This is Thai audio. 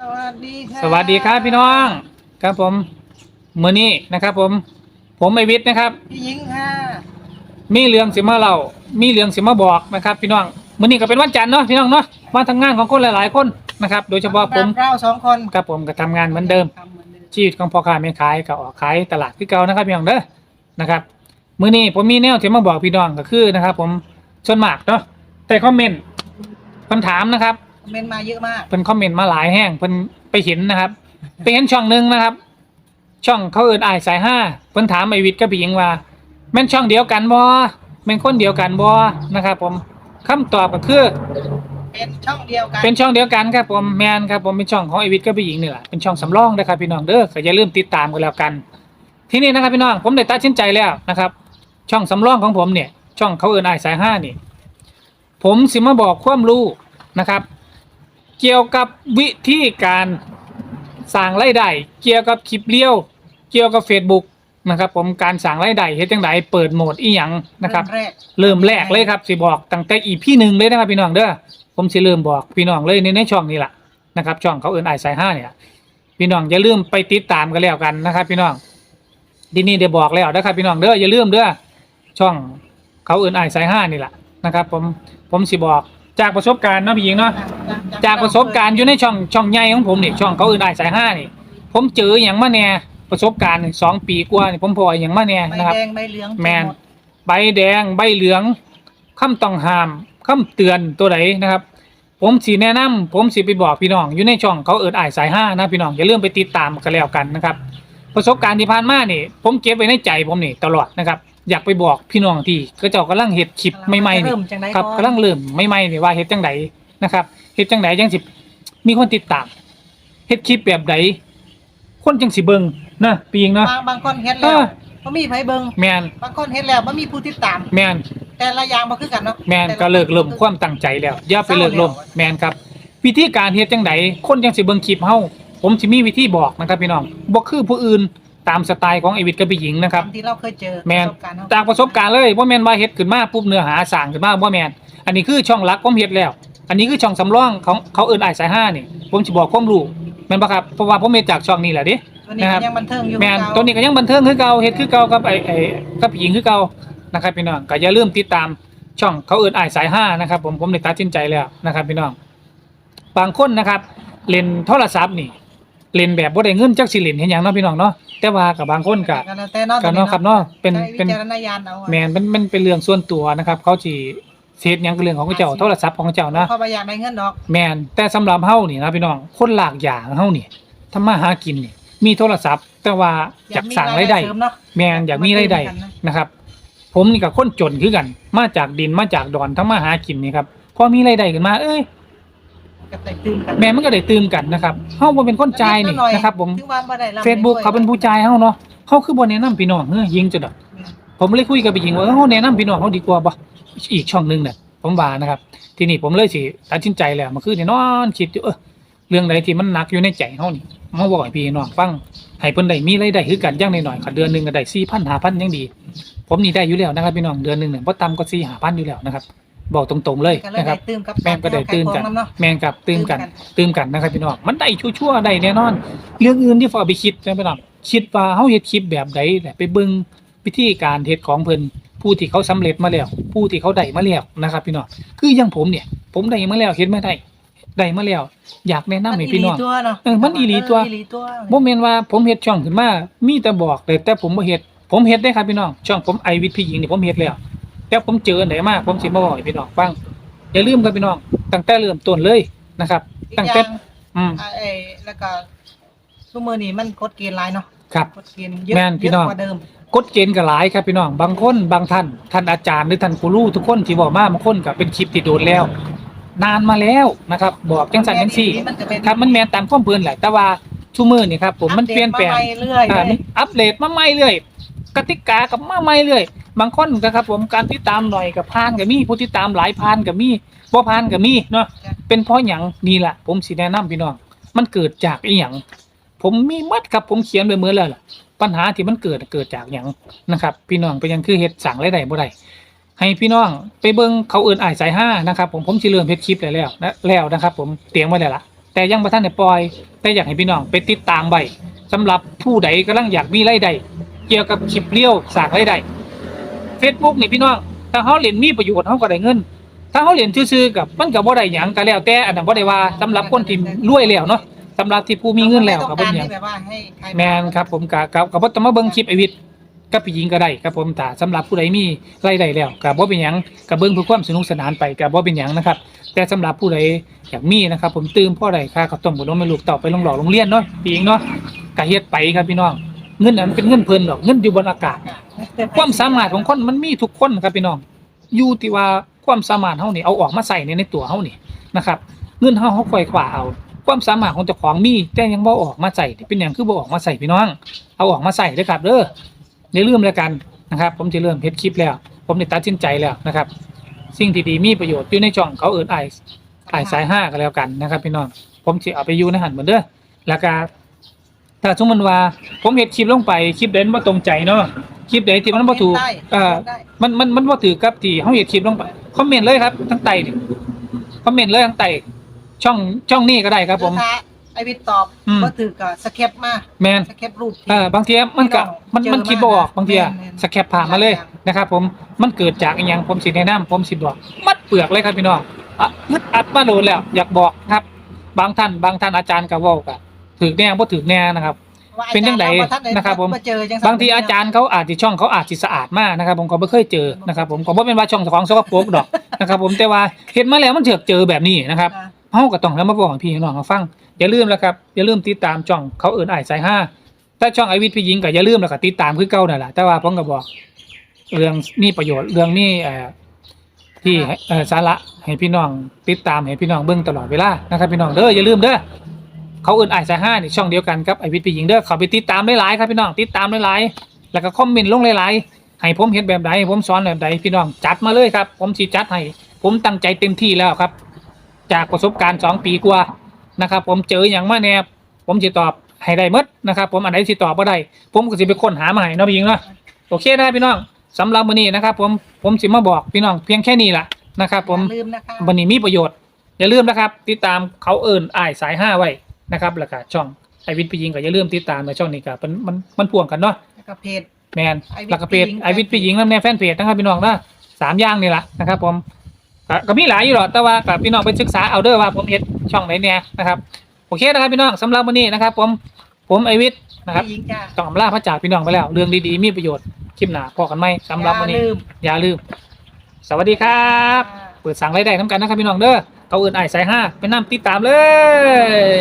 สวัสดีค่ะสวัสดีครับพี่น้องครับผมมือนี้นะครับ ผม ผมไอวิทย์นะครับ พี่หญิงค่ะมีเรื่องสิมาเล่ามีเรื่องสิมาบอกนะครับ พี่น้องมือนี้ก็เป็นวันจันทร์เนาะพี่น้องเนาะวันทำงานของคนหลาย ๆ คนนะครับ โดยเฉพาะผมเราสองคนกับผมก็ทำงานเหมือนเดิม ทำเหมือนเดิมชีวิตของพ่อค้าแม่ขายก็ออกขายตลาดที่เก่านะครับพี่น้องเด้อนะครับมื้อนี้ผมมีแนวที่มาบอกพี่น้องก็คือนะครับ ผมส่วนมากเนาะแต่คอมเมนต์คำถามนะครับ คอมเมนต์มาเยอะมาก เพิ่นคอมเมนต์มาหลายแห้งเพิ่นไปเห็นนะครับ ไปเห็นช่องหนึ่งนะครับ ช่องเขาเอินอายสายห้าเพิ่นถามไอวิทย์กับพี่หญิงว่า แม่นช่องเดียวกันบ่แม่นคนเดียวกันบ่นะครับ ผมคำตอบก็คือ เป็นช่องเดียวกัน เป็นช่องเดียวกันครับผมแมนครับผมเป็นช่องของไอวิทย์กับพี่หญิงนี่แหละเป็นช่องสำรองนะครับพี่น้องเด้อก็อย่าลืมติดตามกันแล้วกัน ที่นี่นะครับพี่น้องผมได้ตัดสินใจแล้วนะครับ ช่องสำรองของผมเนี่ย ช่องเขาเอินอายสายห้านี่ ผมสิมาบอกความรู้นะครับ เกี่ยวกับวิธีการสร้างรายได้เกี่ยวกับคลิปเลี้ยว เกี่ยวกับ Facebook นะครับ ผมการสร้างรายได้เฮ็ดจังไดเปิดโหมดอีหยังนะครับเมแรก เริ่มแรกเลยครับสิบอกตั้งแต่อีพี่หนึ่งเลยนะครับพี่น้องเด้อผมสิเริ่มบอกพี่น้องเลยในในช่องนี้แหละนะครับ ช่องเขาเอินไอสายห้าเนี่ยพี่น้องอย่าลืมไปติดตามกันแล้วกันนะครับ พี่น้องทีนี้เดี๋ยวบอกแล้วนะครับพี่น้องเด้ออย่าลืมเด้อช่องเขาเอินไอสายห้านี่แหละนะครับ ผมผมสิบอก จากประสบการณ์เนาะพี่หญิงเนาะจากประสบการณ์อยู่ในช่องช่องใหญ่ของผมนี่ช่องเขาเอินไอสายห้านี่ ผมเจออย่างมาแน่ประสบการณ์นี่สองปีกว่านี่ผมพออย่างมาแน่ใบนะครับแดงใบเหลืองแมนหดใบแดงใบเหลืองคำต้องห้ามคำเตือนตัวไหนนะครับ ผมสีแนะนำผมสีไปบอกพี่น้องอยู่ในช่องเขาเอิดอ่ายสายห้านะพี่น้องอย่าลืมไปติดตามกันแล้วกันนะครับ ประสบการณ์ที่ผ่านมานี่ ผมเก็บไว้ในใจผมนี่ตลอดนะครับ อยากไปบอกพี่น้องที่ก็เจ้ากำลังเห็ดคลิปใหม่ๆนี่เริ่มจังไดครับก่อนกำลังเริ่มใหม่ๆนี่ว่าเห็ดจังไดนะครับเห็ดจังไดจังสิมีคนติดตามเห็ดคลิปแบบใดคนจังสิเบิงนะปีงเนาะบางบางคนเฮ็ดเอแล้วอบ่มีไผเบิ่งแมนบางคนเฮ็ดแล้วบ่มีผู้ติดตามแมนแต่ละอย่างบ่คือกันเนาะแมนก็เลิกเริ่มความตั้งใจแล้วอย่าไปเลิกล้มแมนครับ วิธีการเฮ็ดจังไดคนจังสิเบิ่งคลิปเฮาผมสิมีวิธีบอกนะครับพี่น้องบ่คือผู้อื่น ตามสไตล์ของไอวิทย์กับพี่หญิงนะครับตามที่เราเคยเจอแมนประสบการณ์เฮาจากประสบการณ์เลยบ่แม่นว่าเฮ็ดขึ้นมาปุ๊บเนื้อหาสร้างขึ้นมาบ่แม่นอันนี้คือช่องหลักผมเฮ็ดแล้ว อันนี้คือช่องสำรองของเขาเอิ้นอ้ายสายห้านี่ผมสิบอกความรู้แม่นบ่ครับเพราะว่าผมเฮ็ดจากช่องนี้แหละเดิ ตัวนี้นะครับ ยังบันเทิงอยู่แม่นเก่าตัวนี้ก็ยังบันเทิงคือเก่าเฮ็ดคือเก่ากับไอ้ไอ้กับพี่หญิงคือเก่านะครับพี่น้องก็อย่าลืมติดตามช่องเขาเอิ้นอ้ายสายห้านะครับผมผมได้ตัดสินใจแล้วนะครับพี่น้องบางคนนะครับเล่นโทรศัพท์นี่ เล่นแบบบ่ได้เงินจักสิเล่นเห็นหยังเนาะพี่น้องเนาะแต่ว่ากับบางคนก็ก็แล้วแต่เนาะก็เนาะครับเนาะเป็นใช้เป็นวิจารณญาณเอาแมนมันมันเป็นเรื่องส่วนตัวนะครับ เขาสิเฮ็ดหยังก็เรื่องของเขาเจ้าโทรศัพท์ของเขาเจ้านะ เขาบ่อยากได้เงินดอกแมนแต่สำหรับเฮานี่นะพี่น้องคนหลากอย่างเฮานี่ทำมาหากินนี่มีโทรศัพท์ แต่ว่าอยากสั่งรายได้ เสริมเนาะ แมนอยากมีรายได้นะครับ ผมนี่กับคนจนคือกัน มาจากดินมาจากดอนทำมาหากินนี่ครับพอมีรายได้ขึ้นมาเอ้ย ก็แตกตื่นกันแม่มันก็ได้ตื่มกันนะครับเฮาบ่เป็นคนจ่ายนี่นะครับ ผม ถึงว่าบ่ได้รับ Facebook เขาเป็นผู้จ่ายเฮาเนาะเฮาคือบ่แนะนำพี่น้องเฮ้ยยิงจะดอกผมเลยคุยกับพี่หญิงว่าเฮาแนะนำพี่น้องเฮาดีกว่าบ่อีกช่องหนึงเนี่ยผมว่านะครับ ทีนี้ผมเลยสิตัดสินใจแล้วเมื่อคืนนี่นอนคิดอยู่เออเรื่องใดที่มันหนักอยู่ในใจเฮานี่มาบอกให้พี่น้องฟังให้เพิ่นได้มีรายได้คือกันอย่างน้อยๆค่ะเดือนหนึงก็ได้4,000 5,000ยังดี ผมนี่ได้อยู่แล้วนะครับพี่น้องเดือนหนึงเนี่ยบ่ต่ำกว่า4 5,000อยู่แล้วนะครับ บอกตรงๆเลยก็เลยนะคได้รับ ตื่มกับแม่งก็ได้ตื่นกันขายของำเาะ แม่งกับตื่มกันตื่มกันตื่มกันนะครับพี่น้องมันได้ชั่วๆได้แน่นอน เรื่องอื่นที่ฝากไปคิดนะพี่น้องคิดว่าเฮาเฮ็ดคลิปแบบใดแหละไปเบิ่งวิธีการเฮ็ดของเพิ่นผู้ที่เขาสำเร็จมาแล้ว ผู้ที่เขาได้มาแล้วนะครับ พี่น้องคืออย่างผมเนี่ย ผมได้มาแล้วเฮ็ดมาได้ได้มาแล้ว อยากแนะนำให้พี่น้อง มัอีหลีตัวเนาะเออมันอีหลีตัวเอีหลีตัวบ่แม่นว่าผมเฮ็ดช่องขึ้นมามีแต่บอกแต่แต่ผมบ่เฮ็ดผมเฮ็ดได้ครับพี่น้องช่องผมไอวิทย์พี่หญิงนี่ผมเฮ็ดแล้ว แต่ผมเจออันไหนมาผมสิมาบอกให้พี่น้องฟังอย่าลืมครับพี่น้องตั้งแต่เริ่มต้นเลยนะครับ อีกตั้งอแต่ย่างอืม อ่าเอ้ยแล้วก็ทุกมือนี้มันกดเกณฑ์หลายเนาะครับกดเกณฑ์เยอะแม่นพี่เยอะน้องกว่าเดิม กฎเกณฑ์ก็หลายครับพี่น้องบางคนบางท่านท่านอาจารย์หรือท่านครูรู้ทุกคนที่บอกมาบางคนก็เป็นคลิปที่โดนแล้ว นานมาแล้วนะครับ บอกจังสันจังซี่มันจะเป็น ครับมันแมนตามข้อมูลแหละ แต่ว่าทุกมือนี่ครับผมมันเปลี่ยนแปลงอัปเดตมาใหม่เรื่อยอ่าเลมันยอัปเดตมาใหม่เรื่อยกติกากับมาใหม่เรื่อย บางคนก็ครับผมการติดตามหน่อยกับพานกับมีผู้ติดตามหลายพานกับมีบ่พานกับมีเนาะเป็นเพราะหยังนี่แหละผมสิแนะนำพี่น้องมันเกิดจากอีหยังผมมีมัดครับผมเขียนไว้เมื่อแล้วล่ะ ปัญหาที่มันเกิดเกิดจากหยังนะครับ พี่น้องเป็นหยังคือเฮ็ดสั่งรายได้บ่ได้ให้พี่น้องไปเบิ่งเขาเอิ้นอ้ายสายห้านะครับ ผมผมสิเริ่มเฮ็ดคลิปได้แล้วนะแล้วนะครับ ผมเตรียมไว้แล้วล่ะแต่ยังบ่ทันได้ปล่อย แต่อยากให้พี่น้องไปติดตามไว้สำหรับผู้ใดกำลังอยากมีรายได้เกี่ยวกับคลิปเลี้ยวสร้างรายได้ Facebook นี่พี่น้องถ้าเฮาเล่นมีประโยชน์เฮาก็ได้เงิน ถ้าเฮาเล่นซื่อๆกับมันก็บ่ได้หยังก็แล้วแต่อันนั้นบ่ได้ว่าสำหรับคนที่รวยแล้วเนาะสำหรับที่ผู้มีเงินแล้วก็ต้บ่องการมีหยัให้งแบบว่าให้ใครแมนครับผมกะกะกะบ่ต้องมาเบิ่งคลิปไอวิทย์กับพี่หญิงก็ได้ครับผมแต่สำหรับผู้ใดมีรายได้แล้วก็บ่เป็นหยังก็เบิ่งเพื่อความสนุกสนานไปก็บ่เป็นหยังนะครับ แต่สำหรับผู้ใดอยากมีนะครับ ผมตื่มพ่อใดค่าข้าวต้มบ่ต้องให้ลูกเต่าไปโรงหล่อโรงเรียนเนาะพี่หญิงเนาะก็เฮ็ดไปครับพี่น้องเงินนั้นเป็นเงินเพิ่นดอกเงินอยู่บนอากาศ ความสามารถของคนมันมีทุกคนครับพี่น้องอยู่ที่ว่าความสามารถเฮานี่เอาออกมาใส่ในในตัวเฮานี่นะครับเงินเฮาเฮาค่อยคว้าเอา ความสามารถของเจ้าของมีแต่ยังบ่ออกมาใส่เป็นหยังคือบ่ออกมาใส่พี่น้องเอาออกมาใส่เด้อครับเด้ออย่าลืมแล้วกันนะครับ ผมจะเริ่มเฮ็ดคลิปแล้ว ผมได้ตัดสินใจแล้วนะครับ สิ่งที่ดีมีประโยชน์อยู่ในช่องเขาเอิ้นไอไอสายห้าก็แล้วกันนะครับ พี่น้องผมสิเอาไปอยู่ในหันเหมือนเด้อแล้วก็ถ้าสมมติว่าผมเฮ็ดคลิปลงไปคลิปใดมันบ่ตรงใจเนาะ คลิปใดที่มันบ่ถูกได้เอ่อได้มันมันมันบ่ถือกับที่เฮาเฮ็ดคลิปลงไปคอมเมนต์เลยครับทั้งไตนี่คอมเมนต์เลยทั้งไตช่องช่องนี้ก็ได้ครับ ผมถ้าไอวิทย์ตอบอืมก็ถือกับสเก็ปมาแมนสเก็ปรูปที่ เออบางทีมันก็มันเจอมันคิดบ่ออกมาบางทีอะแม่นๆ สแคปผ่านมาเลยนะครับ ผมมันเกิดจากอีหยังผมสิแนะนำผมสิบอกมัดเปลือกเลยครับพี่น้องอะมึดอัดมาโดนแล้ว อยากบอกครับ บางท่าน บางท่านอาจารย์ก็เว้าก็ถือแน่บ่ถือแน่นะครับ ว่าอาจารย์เป็นจังใดอาท่านะครับผมเจอจัซั่นบางทีอาจารย์เขาอาจจะช่องเขาอาจจะสะอาดมากนะครับผมก็ไม่เคยเจอนะครับผมก็บ่เป็นว่าช่องเจ้าของสกปรกดอกนะครับผมแต่ว่าเห็นมาแล้วมันเถือกเจอแบบนี้นะครับอ่าเฮาก็ต้องแล้วมาบอกให้พี่น้องเขาฟังอย่าลืมแล้วครับ อย่าลืมติดตามช่องเขาเอิ้นอ้ายสายห้าถ้าช่องไอวิทย์พี่หญิงก็อย่าลืมแล้วก็ติดตามคือเก่านั่นแหละแต่ว่าผมก็บอก เรื่องมีประโยชน์เรื่องมีเอ่อที่ให้เอ่อสาระให้พี่น้องติดตามให้พี่น้องเบิ่งตลอดเวลานะครับ พี่น้องเด้ออย่าลืมเด้อ เขาเอิ้นอ้ายสายห้านี่ช่องเดียวกันกับไอวิทย์พี่หญิงเด้อเขาไปติดตามหลายๆครับพี่น้องติดตามหลายๆแล้วก็คอมเมนต์ลงหลายๆให้ผมเห็นแบบใดให้ผมสอนแบบใดพี่น้องจัดมาเลยครับ ผมสิจัดให้ผมตั้งใจเต็มที่แล้วครับ จากประสบการณ์สองปีกว่านะครับ ผมเจออย่างมาแนบผมจะตอบให้ได้หมดนะครับ ผมอันไหนสิตอบบ่ได้ผมก็สิไปค้นหามาให้เนาะพี่หญิงเนาะโอเคนะพี่น้องสำหรับวันนี้นะครับ ผมผมสิมาบอกพี่น้องเพียงแค่นี้ล่ะนะครับ ผมอย่าลืมนะคะวันนี้มีประโยชน์อย่าลืมนะครับ ติดตามเขาเอิญอ้ายสายห้าไว้ นะครับแล้วก็ช่องไอวิทย์พี่หญิงก็อย่าลืมติดตามในช่องนี้ก็มันมันมันพ่วงกันเนาะแล้วก็เพจ แมนไอวิทย์แล้วก็เพจพี่หญิง ไอวิทย์พี่หญิงแล้วในแฟนเพจนะครับพี่น้องนะสามอย่างนี่แหละนะครับผมก็ก็มีหลายอยู่หรอกแต่ว่ากับพี่น้องไปศึกษาเอาเด้อว่าผมเฮ็ดช่องไหนเนี่ยนะครับโอเคนะครับพี่น้องสำหรับวันนี้นะครับ ผมผมไอวิทย์นะครับ พี่หญิงจ้าต้องอำลาพระจากพี่น้องไปแล้ว เรื่องดีๆมีประโยชน์คลิปหน้าพอกันไหมสำหรับวันนี้ อย่าลืมอย่าลืม สวัสดีครับเปิดสั่งรายได้น้ำกันนะครับพี่น้องเด้อเขาเอื่นไอ้ายสายห้าเป็นน้ำติดตามเลย